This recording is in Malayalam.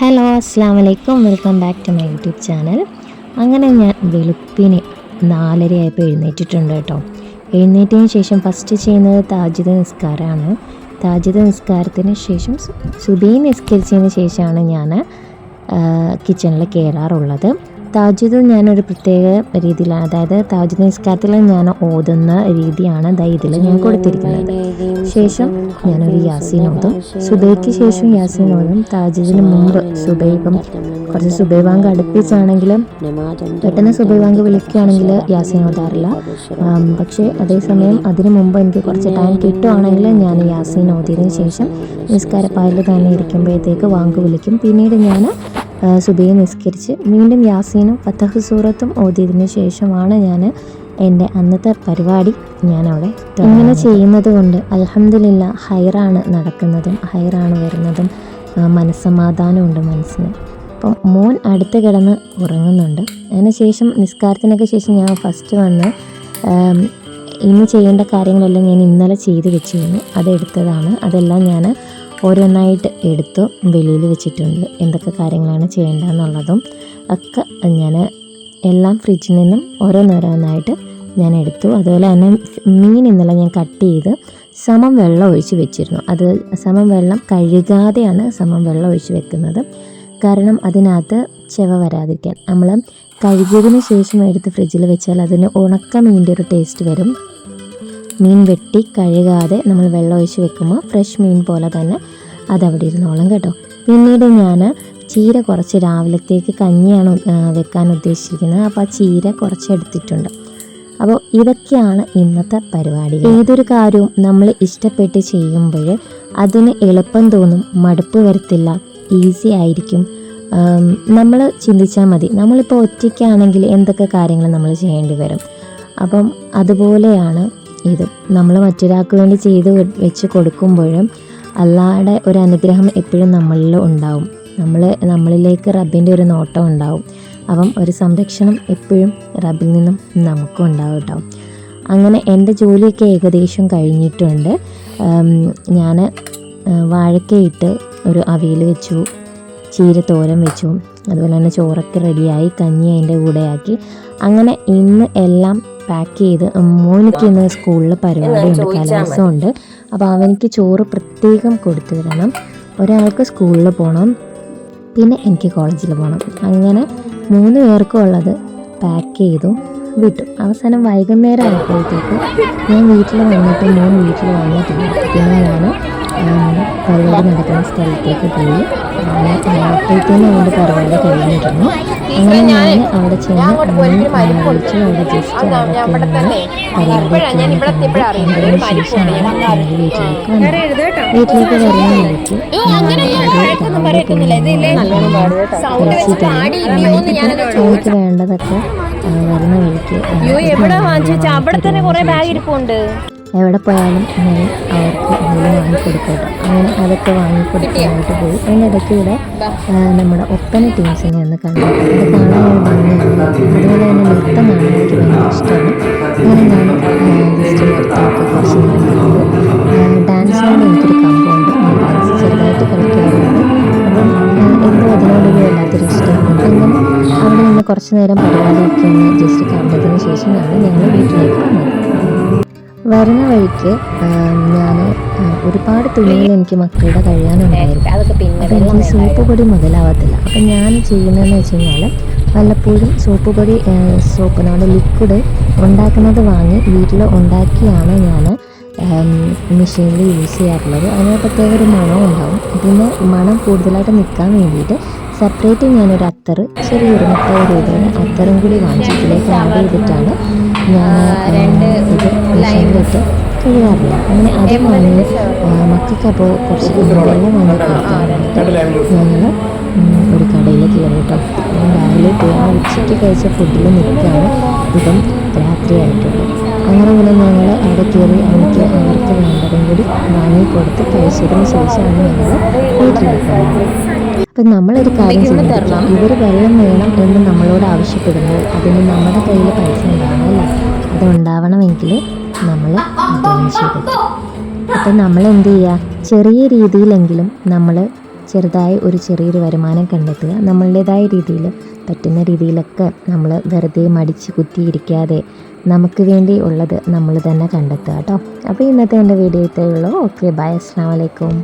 ഹലോ അസ്സാം വലൈക്കും welcome back to my YouTube channel. അങ്ങനെ ഞാൻ വെളുപ്പിന് നാലരയായപ്പോൾ എഴുന്നേറ്റിട്ടുണ്ട് കേട്ടോ. എഴുന്നേറ്റതിന് ശേഷം ഫസ്റ്റ് ചെയ്യുന്നത് താജിദ് നിസ്കാരമാണ് താജിദ് നിസ്കാരത്തിന് ശേഷം സുബൈ നിസ്കരിച്ചതിന് ശേഷമാണ് ഞാൻ കിച്ചണിൽ കയറാറുള്ളത് താജിദ് ഞാനൊരു പ്രത്യേക രീതിയിലാണ് അതായത് താജ് നിസ്കാരത്തിൽ ഞാൻ ഓതുന്ന രീതിയാണ് ദാ ഇതിൽ ഞാൻ കൊടുത്തിരിക്കുന്നത്. ശേഷം ഞാനൊരു യാസീൻ ഓതും. സുബൈക്ക് ശേഷം യാസീൻ ഓതും. താജിദിന് മുമ്പ് സുബൈബം കുറച്ച് സുബൈവാങ്ക് അടുപ്പിച്ചാണെങ്കിലും പെട്ടെന്ന് സുബൈവാങ്ക് വിളിക്കുകയാണെങ്കിൽ യാസീൻ ഓതാറില്ല. പക്ഷേ അതേസമയം അതിന് മുമ്പ് എനിക്ക് കുറച്ച് ടൈം കിട്ടുവാണെങ്കിൽ ഞാൻ യാസീൻ ഓതിയതിന് ശേഷം നിസ്കാരപ്പായിൽ തന്നെ ഇരിക്കുമ്പോഴത്തേക്ക് വാങ്ക് വിളിക്കും. പിന്നീട് ഞാൻ സുബൈ നിസ്കരിച്ച് വീണ്ടും യാസീനും ഫത്തഹ് സൂറത്തും ഓതിയതിനു ശേഷമാണ് ഞാൻ എന്റെ അന്നത്തെ പരിപാടി ഞാൻ അവിടെ ഇങ്ങനെ ചെയ്യുന്നത് കൊണ്ട് അലഹമില്ല ഹൈറാണ് നടക്കുന്നതും ഹൈറാണ് വരുന്നതും മനസ്സമാധാനമുണ്ട് മനസ്സിന്. അപ്പം മോൻ അടുത്ത് കിടന്ന് ഉറങ്ങുന്നുണ്ട്. അതിനുശേഷം നിസ്കാരത്തിനൊക്കെ ശേഷം ഞാൻ ഫസ്റ്റ് വന്ന് ഇന്ന് ചെയ്യേണ്ട കാര്യങ്ങളെല്ലാം ഞാൻ ഇന്നലെ ചെയ്ത് വെച്ചിരുന്നു. അതെടുത്തതാണ്. അതെല്ലാം ഞാൻ ഓരോന്നായിട്ട് എടുത്തു വെളിയിൽ വെച്ചിട്ടുണ്ട്. എന്തൊക്കെ കാര്യങ്ങളാണ് ചെയ്യേണ്ടതെന്നുള്ളതും ഒക്കെ ഞാൻ എല്ലാം ഫ്രിഡ്ജിൽ നിന്നും ഓരോന്നോരോന്നായിട്ട് ഞാൻ എടുത്തു. അതുപോലെ തന്നെ മീൻ ഇന്നലെ ഞാൻ കട്ട് ചെയ്ത് സമം വെള്ളം ഒഴിച്ച് വെച്ചിരുന്നു. അത് സമം വെള്ളം കഴുകാതെയാണ് സമം വെള്ളം ഒഴിച്ച് വെക്കുന്നത്. കാരണം അതിനകത്ത് ചെവ വരാതിരിക്കാൻ. നമ്മൾ കഴുകിയതിന് ശേഷം എടുത്ത് ഫ്രിഡ്ജിൽ വെച്ചാൽ അതിന് ഉണക്ക മീനിന്റെ ഒരു ടേസ്റ്റ് വരും. മീൻ വെട്ടി കഴുകാതെ നമ്മൾ വെള്ളം ഒഴിച്ച് വെക്കുമ്പോൾ ഫ്രഷ് മീൻ പോലെ തന്നെ അതവിടെ ഇരുന്നോളും കേട്ടോ. പിന്നീട് ഞാൻ ചീര കുറച്ച് രാവിലത്തേക്ക് കഞ്ഞിയാണ് വെക്കാൻ ഉദ്ദേശിക്കുന്നത് അപ്പോൾ ആ ചീര കുറച്ച് എടുത്തിട്ടുണ്ട്. അപ്പോൾ ഇതൊക്കെയാണ് ഇന്നത്തെ പരിപാടി. ഏതൊരു കാര്യവും നമ്മൾ ഇഷ്ടപ്പെട്ട് ചെയ്യുമ്പോൾ അതിന് എളുപ്പം തോന്നും മടുപ്പ് വരത്തില്ല ഈസി ആയിരിക്കും. നമ്മൾ ചിന്തിച്ചാൽ മതി. നമ്മളിപ്പോൾ ഒറ്റയ്ക്കാണെങ്കിൽ എന്തൊക്കെ കാര്യങ്ങൾ നമ്മൾ ചെയ്യേണ്ടി വരും? അപ്പം അതുപോലെയാണ് ഇത് നമ്മൾ മറ്റൊരാൾക്ക് വേണ്ടി ചെയ്ത് വെച്ച് കൊടുക്കുമ്പോഴും അല്ലാടെ ഒരു അനുഗ്രഹം എപ്പോഴും നമ്മളിൽ ഉണ്ടാവും. നമ്മൾ നമ്മളിലേക്ക് റബ്ബിന്റെ ഒരു നോട്ടം ഉണ്ടാവും. അപ്പം ഒരു സംരക്ഷണം എപ്പോഴും റബ്ബിൽ നിന്നും നമുക്കും ഉണ്ടാവും കേട്ടോ. അങ്ങനെ എന്റെ ജോലിയൊക്കെ ഏകദേശം കഴിഞ്ഞിട്ടുണ്ട്. ഞാൻ വാഴക്കയിട്ട് ഒരു അവിയൽ വെച്ചു ചീര തോരൻ വെച്ചു അതുപോലെ തന്നെ ചോറൊക്കെ റെഡിയായി കഞ്ഞി അതിന്റെ കൂടെയാക്കി അങ്ങനെ ഇന്ന് എല്ലാം പാക്ക് ചെയ്ത് മോനിക്ക് ഇന്ന് സ്കൂളിൽ പരിപാടിയുണ്ട് കലോത്സവമുണ്ട്. അപ്പോൾ അവനിക്ക് ചോറ് പ്രത്യേകം കൊടുത്തു തരണം ഒരാൾക്ക് സ്കൂളിൽ പോകണം പിന്നെ എനിക്ക് കോളേജിൽ പോകണം അങ്ങനെ മൂന്ന് പേർക്കും ഉള്ളത് പാക്ക് ചെയ്തു വിട്ടു. അവസാനം വൈകുന്നേരം ആയപ്പോഴത്തേക്ക് ഞാൻ വീട്ടിൽ വന്നിട്ട് മോൻ വീട്ടിൽ വന്നിട്ടില്ല. പിന്നെ ഞാൻ പരിപാടി നടക്കുന്ന സ്ഥലത്തേക്ക് പോയി. അപ്പോഴത്തേന് അവന്റെ പരിപാടി കഴിഞ്ഞിരുന്നു. അങ്ങനെ ഞാൻ അവിടെ ചെന്ന് വിളിച്ചു അവിടെ ജസ്റ്റ് ഞങ്ങൾ വീട്ടിലേക്ക് വരുന്നവർക്ക് വീട്ടിലേക്ക് അവർക്ക് വേണ്ടതൊക്കെ വരുന്ന വഴിക്ക് എവിടെ അവിടെ തന്നെ കുറെ ബാഗ് ഇരിപ്പുണ്ട്. എവിടെ പോയാലും ഞാൻ അവർക്ക് വാങ്ങിക്കൊടുക്കട്ടോ അങ്ങനെ അതൊക്കെ വാങ്ങിക്കൊടുക്കാനായിട്ട് പോയി. അതിന്റെ ഇടയ്ക്ക് ഇവിടെ നമ്മുടെ ഒപ്പന ടീംസിനെ ഒന്ന് കണ്ടു. അത് കാണാൻ ഭംഗിയാണ്. അതുപോലെ തന്നെ നൃത്തമാണ് എനിക്ക് ഭയങ്കര ഇഷ്ടമാണ്. അങ്ങനെ ഞാൻ ജസ്റ്റ് നൃത്തമൊക്കെ കുറച്ച് നേരം ഡാൻസിനോട് എനിക്കൊരു കമ്പുണ്ട്. ഞാൻ ഡാൻസ് ചെറുതായിട്ട് കളിക്കാറുണ്ട്. അപ്പം എന്തോ അതിനോടൊരു വല്ലാത്തൊരു ഇഷ്ടമാണ്. അങ്ങനെ അവിടെ നിന്ന് കുറച്ച് നേരം പരിപാടിയൊക്കെ ഒന്ന് ജസ്റ്റ് കണ്ടതിന് ശേഷം ഞാൻ ഞങ്ങൾ വീട്ടിലേക്ക് വന്നത്. വരുന്ന വഴിക്ക് ഞാൻ ഒരുപാട് തുണികൾ എനിക്ക് മക്കളുടെ കഴിയാനുണ്ടായിരുന്നു അതൊക്കെ പിന്നെ എനിക്ക് സോപ്പ് പൊടി മുതലാവത്തില്ല. അപ്പം ഞാൻ ചെയ്യുന്നതെന്ന് വെച്ച് കഴിഞ്ഞാൽ വല്ലപ്പോഴും സോപ്പ് പൊടി സോപ്പ് നമ്മുടെ ലിക്വിഡ് ഉണ്ടാക്കുന്നത് വാങ്ങി വീട്ടിൽ ഉണ്ടാക്കിയാണ് ഞാൻ മെഷീനിൽ യൂസ് ചെയ്യാറുള്ളത്. അതിന് പ്രത്യേക ഒരു മണം ഉണ്ടാവും. പിന്നെ മണം കൂടുതലായിട്ട് നിൽക്കാൻ വേണ്ടിയിട്ട് സെപ്പറേറ്റ് ഞാനൊരു അത്തർ ചെറിയൊരു മുപ്പത് രൂപയുടെ അത്തറും കൂടി വാങ്ങിച്ച് ഇതിലേക്ക് ആഡ് ചെയ്തിട്ടാണ് ലൈൻ മെഷീനിലിട്ട് കഴുകാറില്ല അങ്ങനെ അത് വാങ്ങി ആ, മക്കൾക്ക് അപ്പോൾ കുറച്ച് വെള്ളം വാങ്ങി കൊടുക്കാറുണ്ട് ഞങ്ങൾ ഒരു കടയിൽ കയറി കേട്ടോ. ഞാൻ രാവിലെ പോയി ആ ഉച്ചയ്ക്ക് കഴിച്ച ഫുഡിൽ നിൽക്കുകയാണ് ഇപ്പം രാത്രിയായിട്ടുള്ളത് അങ്ങനെ പിന്നെ ഞങ്ങൾ അവിടെ കയറി എനിക്ക് അവർക്ക് വേണ്ടതും കൂടി വാങ്ങി കൊടുത്ത് കഴിച്ചതിന് ശേഷമാണ് ഞങ്ങൾ വീട്ടിലേക്ക് വന്നത്. അപ്പം നമ്മളൊരു കാര്യം ചെയ്യണം. ഇവർ വെള്ളം വേണം എന്ന് നമ്മളോട് ആവശ്യപ്പെടുമ്പോൾ അതിന് നമ്മുടെ കയ്യിൽ പൈസ ഉണ്ടാവണമല്ല അത് ഉണ്ടാവണമെങ്കിൽ നമ്മൾ അധ്വാനിച്ചെടുക്കും അപ്പം നമ്മൾ എന്ത് ചെയ്യുക ചെറിയ രീതിയിലെങ്കിലും നമ്മൾ ചെറുതായി ഒരു ചെറിയൊരു വരുമാനം കണ്ടെത്തുക. നമ്മളുടേതായ രീതിയിൽ പറ്റുന്ന രീതിയിലൊക്കെ നമ്മൾ വെറുതെ മടിച്ച് കുത്തിയിരിക്കാതെ നമുക്ക് വേണ്ടി ഉള്ളത് നമ്മൾ തന്നെ കണ്ടെത്തുക കേട്ടോ. അപ്പോൾ ഇന്നത്തെ എന്റെ വീഡിയോ ഇത്രയേ ഉള്ളൂ. ഓക്കെ ബൈ അസ്സാം വലൈക്കും